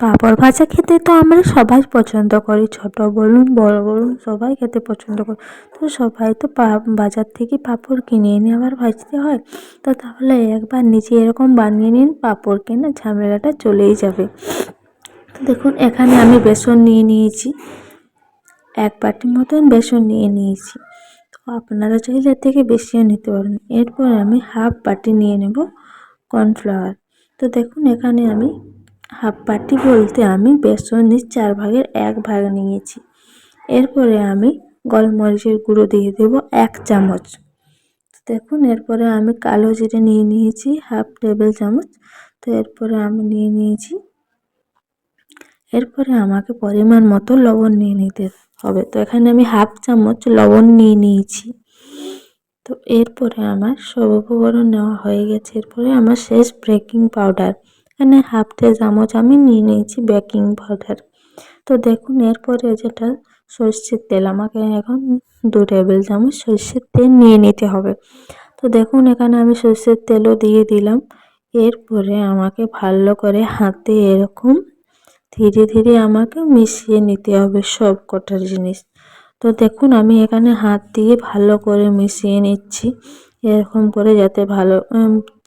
পাঁপড় ভাজা খেতে তো আমরা সবাই পছন্দ করি, ছোট বলুন, বড় বলুন, সবাই খেতে পছন্দ করে। তো সবাই তো বাজার থেকে পাঁপড় কিনে এনে আবার ভাজতে হয়। তো তাহলে একবার নিজে এরকম বানিয়ে নিন, পাঁপড় কেনা ঝামেলাটা চলেই যাবে। তো দেখুন, এখানে আমি বেসন নিয়ে নিয়েছি। এক বাটি মতন বেসন নিয়ে নিয়েছি। তো আপনারা চাইলে এর থেকে বেশিও নিতে পারেন। এরপর আমি হাফ বাটি নিয়ে নেব কর্নফ্লাওয়ার। তো দেখুন, এখানে আমি হাফ বাটি বলতে আমি বেসনের চার ভাগের এক ভাগ নিয়েছি। এরপরে আমি গোলমরিচের গুঁড়ো দিয়ে দেব এক চামচ। দেখুন, এরপরে আমি কালো জিরে নিয়ে নিয়েছি হাফ টেবিল চামচ। তো এরপরে আমি নিয়ে নিয়েছি, এরপরে আমাকে পরিমাণ মতো লবণ নিয়ে নিতে হবে। তো এখানে আমি হাফ চামচ লবণ নিয়ে নিয়েছি। তো এরপরে আমার সব উপকরণ নেওয়া হয়ে গেছে। এরপরে আমার শেষ বেকিং পাউডার। এখানে হাফ টে চামচ আমি নিয়ে নিয়েছি বেকিং পাউডার তো দেখুন, এরপরে যেটা সর্ষের তেল, আমাকে এখন দু টেবিল চামচ সর্ষের তেল নিয়ে নিতে হবে। তো দেখুন, এখানে আমি সর্ষের তেলও দিয়ে দিলাম। এরপরে আমাকে ভালো করে হাতে এরকম ধীরে ধীরে আমাকে মিশিয়ে নিতে হবে সব কটার জিনিস। তো দেখুন, আমি এখানে হাত দিয়ে ভালো করে মিশিয়ে নিচ্ছি। এরকম করে যাতে ভালো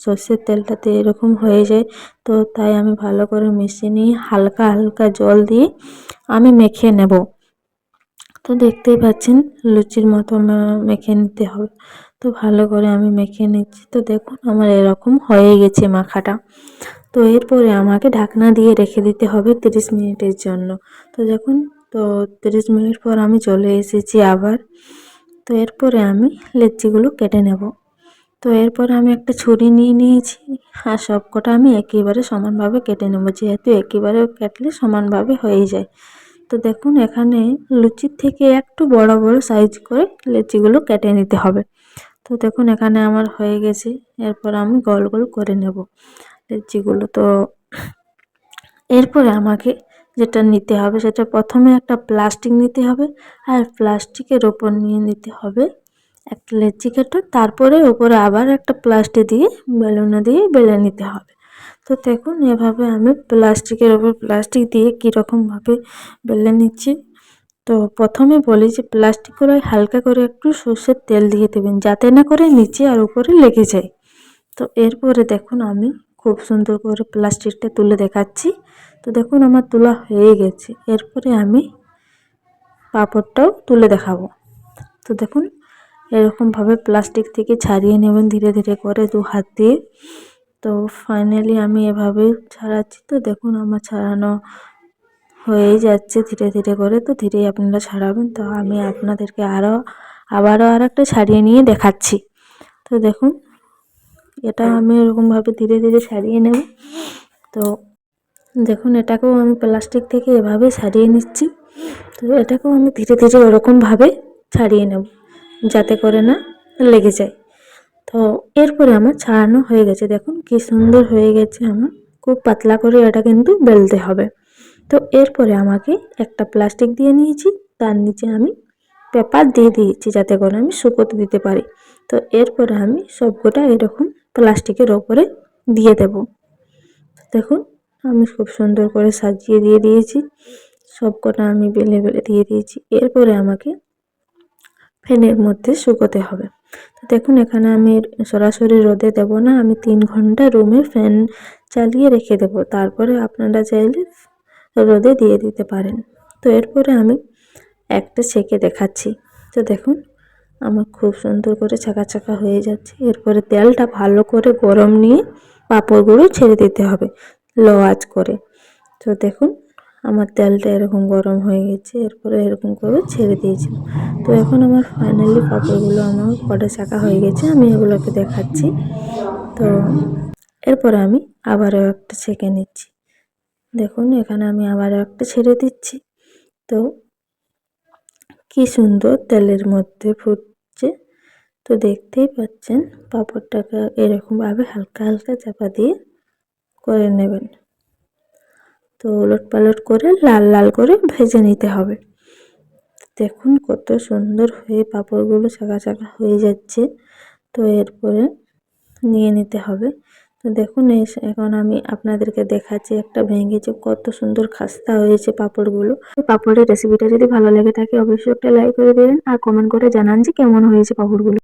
সর্ষের তেলটাতে এরকম হয়ে যায়। তো তাই আমি ভালো করে মিশিয়ে নিয়ে হালকা হালকা জল দিয়ে আমি মেখে নেব। তো দেখতেই পাচ্ছেন, লুচির মতো মেখে নিতে হবে। তো ভালো করে আমি মেখে নিচ্ছি। তো দেখুন, আমার এরকম হয়ে গেছে মাখাটা। তো এরপরে আমাকে ঢাকনা দিয়ে রেখে দিতে হবে তিরিশ মিনিটের জন্য। তো দেখুন, তো তিরিশ মিনিট পর আমি চলে এসেছি আবার। তো এরপরে আমি লেচিগুলো কেটে নেব। তো এরপর আমি একটা ছুরি নিয়ে নিয়েছি আর সব কটা আমি একেবারে সমানভাবে কেটে নেব, যেহেতু একেবারে কাটলে সমানভাবে হয়ে যায়। তো দেখুন, এখানে লুচির থেকে একটু বড় বড় সাইজ করে লেচিগুলো কেটে নিতে হবে। তো দেখুন, এখানে আমার হয়ে গেছে। এরপর আমি গোল গোল করে নেব লেচিগুলো। তো এরপরে আমাকে যেটা নিতে হবে, সেটা প্রথমে একটা প্লাস্টিক নিতে হবে আর প্লাস্টিকের ওপর নিয়ে নিতে হবে একটা লেচি কেটে, তারপরে ওপরে আবার একটা প্লাস্টিক দিয়ে, বেলুনা দিয়ে বেলে নিতে হবে। তো দেখুন এভাবে আমি প্লাস্টিকের ওপর প্লাস্টিক দিয়ে কীরকমভাবে বেলে নিচ্ছি। তো প্রথমে বলি যে প্লাস্টিক করে হালকা করে একটু সর্ষের তেল দিয়ে দেবেন, যাতে না করে নিচে আর উপরে লেগে যায়। তো এরপরে দেখুন আমি খুব সুন্দর করে প্লাস্টিকটা তুলে দেখাচ্ছি। তো দেখুন আমার তোলা হয়ে গেছে। এরপরে আমি পাঁপড়টাও তুলে দেখাবো। তো দেখুন এরকমভাবে প্লাস্টিক থেকে ছাড়িয়ে নেবেন ধীরে ধীরে করে দু হাত দিয়ে। তো ফাইনালি আমি এভাবে ছাড়াচ্ছি। তো দেখুন আমার ছাড়ানো হয়েই যাচ্ছে ধীরে ধীরে করে। তো ধীরেই আপনারা ছাড়াবেন। তো আমি আপনাদেরকে আরও আবারও আর একটা ছাড়িয়ে নিয়ে দেখাচ্ছি। তো দেখুন, এটা আমি এরকমভাবে ধীরে ধীরে ছাড়িয়ে নেব। তো দেখুন, এটাকেও আমি প্লাস্টিক থেকে এভাবে ছাড়িয়ে নিচ্ছি। তো এটাকেও আমি ধীরে ধীরে ওরকমভাবে ছাড়িয়ে নেব। যাতে করে না লেগে যায়। তো এরপরে আমার ছাড়ানো হয়ে গেছে। দেখুন কি সুন্দর হয়ে গেছে আমার। খুব পাতলা করে এটা কিন্তু বেলতে হবে। তো এরপরে আমাকে একটা প্লাস্টিক দিয়ে নিয়েছি। তার নিচে আমি পেপার দিয়ে দিয়েছি যাতে করে আমি শুকোতে দিতে পারি। তো এরপরে আমি সবকটা এরকম প্লাস্টিকের ওপরে দিয়ে দেব। দেখুন, আমি খুব সুন্দর করে সাজিয়ে দিয়ে দিয়েছি। সব কটা আমি বেলে বেলে দিয়ে দিয়েছি। এরপরে আমাকে ফ্যানের মধ্যে শুকোতে হবে। তো দেখুন, এখানে আমি সরাসরি রোদে দেব না, আমি তিন ঘণ্টা রুমে ফ্যান চালিয়ে রেখে দেব। তারপরে আপনারা চাইলে রোদে দিয়ে দিতে পারেন। তো এরপরে আমি একটা ছেঁকে দেখাচ্ছি। তো দেখুন, আমার খুব সুন্দর করে ছাকা ছাকা হয়ে যাচ্ছে। এরপরে তেলটা ভালো করে গরম নিয়ে পাঁপড়গুলো ছেড়ে দিতে হবে, লো আঁচ করে। তো দেখুন আমার তেলটা এরকম গরম হয়ে গেছে, এরপরে এরকম করে ছেড়ে দিয়েছি তো এখন আমার ফাইনালি পাঁপড়গুলো আমার কটা চাকা হয়ে গেছে, আমি এগুলোকে দেখাচ্ছি। তো এরপরে আমি আবারও একটা ছেঁকে নিচ্ছি। দেখুন, এখানে আমি আবারও একটা ছেড়ে দিচ্ছি। তো কি সুন্দর তেলের মধ্যে ফুটছে। তো দেখতেই পাচ্ছেন, পাঁপড়টাকে এরকমভাবে হালকা হালকা চাপা দিয়ে করে নেবেন। তো ওলট পালট করে লাল লাল করে ভেজে নিতে হবে। দেখুন কত সুন্দর হয়ে পাঁপড়গুলো চাকা চাকা হয়ে যাচ্ছে। তো এরপরে নিয়ে নিতে হবে। তো দেখুন এস- এখন আমি আপনাদেরকে দেখাচ্ছি একটা ভেঙেছে কত সুন্দর খাস্তা হয়েছে পাঁপড়গুলো। পাঁপড়ের রেসিপিটা যদি ভালো লাগে থাকে অবশ্যই একটা লাইক করে দেবেন আর কমেন্ট করে জানান যে কেমন হয়েছে পাঁপড়গুলো।